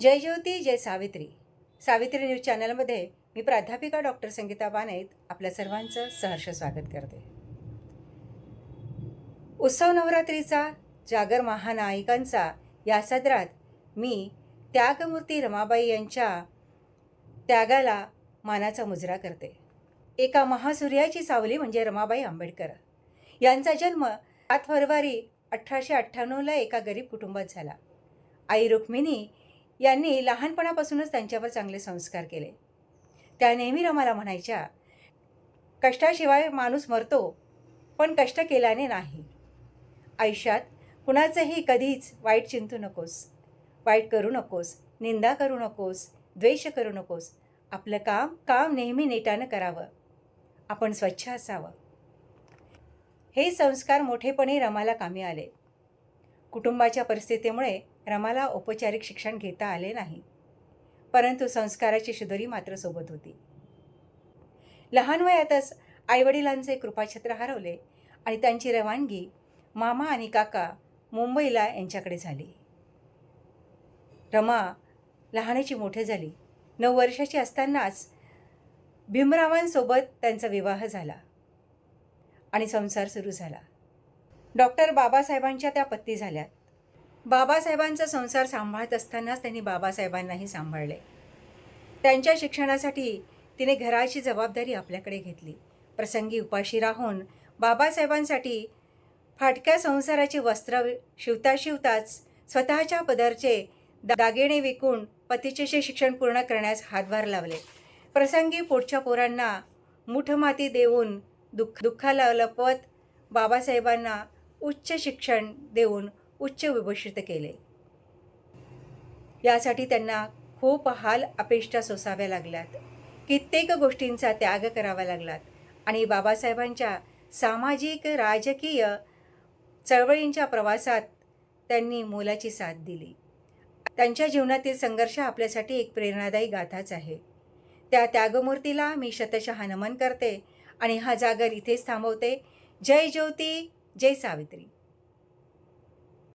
जय ज्योती जय सावित्री. सावित्री न्यूज चॅनलमध्ये मी प्राध्यापिका डॉक्टर संगीता बानेत आपल्या सर्वांचं सहर्ष स्वागत करते. उत्सव नवरात्रीचा जागर महानायिकांचा या सदरात मी त्यागमूर्ती रमाबाई यांच्या त्यागाला मानाचा मुजरा करते. एका महासूर्याची सावली म्हणजे रमाबाई आंबेडकर. यांचा जन्म सात फरवरी अठराशे अठ्ठ्याण्णवला एका गरीब कुटुंबात झाला. आई रुक्मिणी यांनी लहानपणापासूनच त्यांच्यावर चांगले संस्कार केले. त्या नेहमी रमाला म्हणायच्या कष्टाशिवाय माणूस मरतो पण कष्ट केल्याने नाही. आयुष्यात कुणाचंही कधीच वाईट चिंतू नकोस. वाईट करू नकोस निंदा करू नकोस द्वेष करू नकोस. आपलं काम काम नेहमी नेटानं करावं. आपण स्वच्छ असावं. हे संस्कार मोठेपणी रमाला कामी आले. कुटुंबाच्या परिस्थितीमुळे रमाला औपचारिक शिक्षण घेता आले नाही. परंतु संस्काराची शिदोरी मात्र सोबत होती. लहान वयातच आईवडिलांचे कृपाछत्र हरवले आणि त्यांची रवानगी मामा आणि काका मुंबईला यांच्याकडे झाली. रमा लहानाची मोठे झाली. नऊ वर्षाची असतानाच भीमरावांसोबत त्यांचा विवाह झाला आणि संसार सुरू झाला. डॉक्टर बाबासाहेबांच्या त्या पत्नी झाल्यात. बाबासाहेबांचा संसार सांभाळत असतानाच त्यांनी बाबासाहेबांनाही सांभाळले. त्यांच्या शिक्षणासाठी तिने घराची जबाबदारी आपल्याकडे घेतली. प्रसंगी उपाशी राहून बाबासाहेबांसाठी फाटक्या संसाराची वस्त्र शिवता शिवताच स्वतःच्या पदरचे दागिने विकून पतीचे शे- शिक्षण पूर्ण करण्यास हातभार लावले. प्रसंगी पुढच्या पोरांना मुठमाती देऊन दुःख दुःखाला लपवत बाबासाहेबांना उच्च शिक्षण देऊन उच्च विभूषित केले. यासाठी त्यांना खूप हाल अपेष्टा सोसाव्या लागल्यात. कित्येक गोष्टींचा त्याग करावा लागलात आणि बाबासाहेबांच्या सामाजिक राजकीय चळवळींच्या प्रवासात त्यांनी मोलाची साथ दिली. त्यांच्या जीवनातील संघर्ष आपल्यासाठी एक प्रेरणादायी गाथाच आहे. त्या त्यागमूर्तीला मी शतशः नमन करते आणि हा जागर इथेच थांबवते. जय ज्योती! जय सावित्री.